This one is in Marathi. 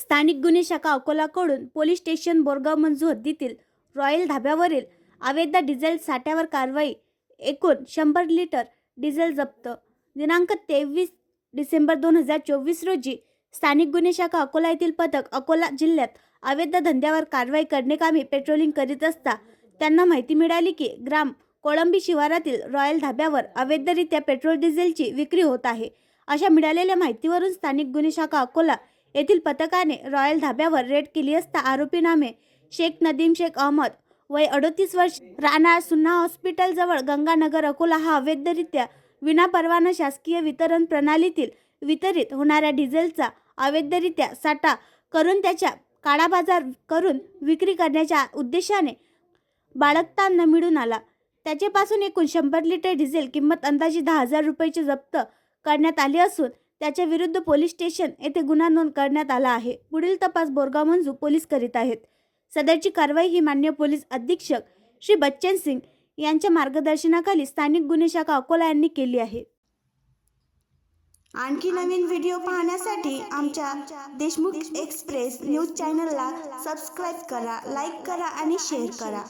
स्थानिक गुन्हे शाखा अकोलाकडून पोलीस स्टेशन बोरगाव मंजू हद्दीतील रॉयल धाब्यावरील अवैध डिझेल साठ्यावर कारवाई एकूण शंभर लिटर डिझेल जप्त. दिनांक तेवीस डिसेंबर दोन हजार चोवीस रोजी स्थानिक गुन्हे शाखा अकोला येथील पथक अकोला जिल्ह्यात अवैध धंद्यावर कारवाई करण्याकामी पेट्रोलिंग करीत असता त्यांना माहिती मिळाली की ग्राम कोळंबी शिवारातील रॉयल धाब्यावर अवैधरित्या पेट्रोल डिझेलची विक्री होत आहे. अशा मिळालेल्या माहितीवरून स्थानिक गुन्हे शाखा अकोला येथील पथकाने रॉयल धाब्यावर रेड केली असता आरोपी नामे शेख नदीम शेख अहमद वय अडतीस वर्ष राहणार सुन्ना हॉस्पिटलजवळ गंगानगर अकोला हा अवैधरित्या विनापरवाना शासकीय वितरण प्रणालीतील वितरित होणाऱ्या डिझेलचा अवैधरित्या साठा करून त्याच्या काळाबाजार करून विक्री करण्याच्या उद्देशाने बाळगताना मिळून आला. त्याच्यापासून एकूण शंभर लिटर डिझेल किंमत अंदाजे दहा हजार रुपयाची जप्त करण्यात आली असून त्याच्या विरुद्ध पोलीस स्टेशन येथे गुन्हा नोंद करण्यात आला आहे. पुढील तपास बोरगाव मंजू पोलीस करीत आहेत. सदरची कारवाई ही मान्य पोलीस अधीक्षक श्री बच्चन सिंग यांच्या मार्गदर्शनाखाली स्थानिक गुन्हे शाखा अकोला यांनी केली आहे. आणखी नवीन व्हिडिओ पाहण्यासाठी आमच्या देशमुख एक्सप्रेस न्यूज चॅनलला सबस्क्राईब करा लाईक करा आणि शेअर करा.